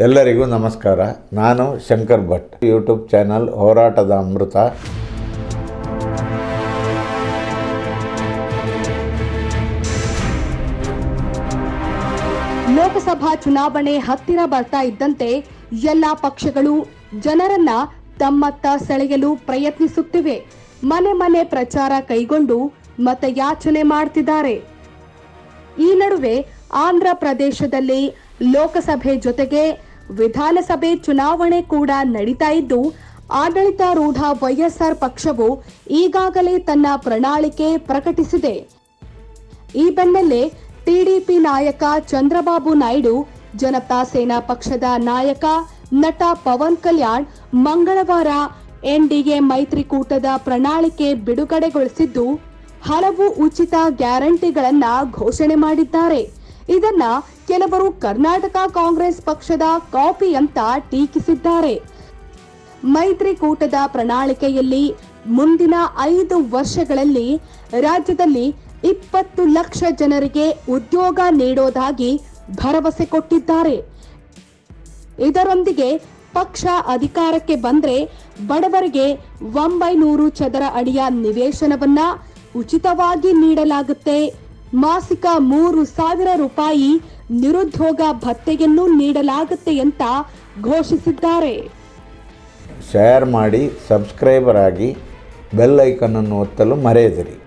ಎಲ್ಲರಿಗೂ ನಮಸ್ಕಾರ. ನಾನು ಶಂಕರ್ ಭಟ್. ಯೂಟ್ಯೂಬ್ ಚಾನಲ್ ಹೋರಾಟದ ಅಮೃತ. ಲೋಕಸಭಾ ಚುನಾವಣೆ ಹತ್ತಿರ ಬರ್ತಾ ಇದ್ದಂತೆ ಎಲ್ಲಾ ಪಕ್ಷಗಳು ಜನರನ್ನ ತಮ್ಮತ್ತ ಸೆಳೆಯಲು ಪ್ರಯತ್ನಿಸುತ್ತಿವೆ. ಮನೆ ಮನೆ ಪ್ರಚಾರ ಕೈಗೊಂಡು ಮತಯಾಚನೆ ಮಾಡ್ತಿದ್ದಾರೆ. ಈ ನಡುವೆ ಆಂಧ್ರ ಪ್ರದೇಶದಲ್ಲಿ ಲೋಕಸಭೆ ಜೊತೆಗೆ ವಿಧಾನಸಭೆ ಚುನಾವಣೆ ಕೂಡ ನಡೀತಾ ಇದ್ದು ಆಡಳಿತಾರೂಢ ವೈಎಸ್ಆರ್ ಪಕ್ಷವು ಈಗಾಗಲೇ ತನ್ನ ಪ್ರಣಾಳಿಕೆ ಪ್ರಕಟಿಸಿದೆ. ಈ ಬೆನ್ನಲ್ಲೇ ಟಿಡಿಪಿ ನಾಯಕ ಚಂದ್ರಬಾಬು ನಾಯ್ಡು, ಜನತಾ ಸೇನಾ ಪಕ್ಷದ ನಾಯಕ ನಟ ಪವನ್ ಕಲ್ಯಾಣ್ ಮಂಗಳವಾರ ಎನ್ಡಿಎ ಮೈತ್ರಿಕೂಟದ ಪ್ರಣಾಳಿಕೆ ಬಿಡುಗಡೆಗೊಳಿಸಿದ್ದು, ಹಲವು ಉಚಿತ ಗ್ಯಾರಂಟಿಗಳನ್ನು ಘೋಷಣೆ ಮಾಡಿದ್ದಾರೆ. ಇದನ್ನ ಕೆಲವರು ಕರ್ನಾಟಕ ಕಾಂಗ್ರೆಸ್ ಪಕ್ಷದ ಕಾಪಿ ಅಂತ ಟೀಕಿಸಿದ್ದಾರೆ. ಮೈತ್ರಿಕೂಟದ ಪ್ರಣಾಳಿಕೆಯಲ್ಲಿ ಮುಂದಿನ ಐದು ವರ್ಷಗಳಲ್ಲಿ ರಾಜ್ಯದಲ್ಲಿ ಇಪ್ಪತ್ತು ಲಕ್ಷ ಜನರಿಗೆ ಉದ್ಯೋಗ ನೀಡೋದಾಗಿ ಭರವಸೆ ಕೊಟ್ಟಿದ್ದಾರೆ. ಇದರೊಂದಿಗೆ ಪಕ್ಷ ಅಧಿಕಾರಕ್ಕೆ ಬಂದ್ರೆ ಬಡವರಿಗೆ ಒಂಬೈನೂರು ಚದರ ಅಡಿಯ ನಿವೇಶನವನ್ನ ಉಚಿತವಾಗಿ ನೀಡಲಾಗುತ್ತೆ. ಮಾಸಿಕ ಮೂರು ಸಾವಿರ ರೂಪಾಯಿ ನಿರುದ್ಯೋಗ ಭತ್ಯೆಯನ್ನು ನೀಡಲಾಗುತ್ತೆ ಅಂತ ಘೋಷಿಸಿದ್ದಾರೆ. ಶೇರ್ ಮಾಡಿ ಸಬ್ಸ್ಕ್ರೈಬರ್ ಆಗಿ ಬೆಲ್ ಐಕನನ್ನು ಒತ್ತಲು ಮರೆಯದಿರಿ.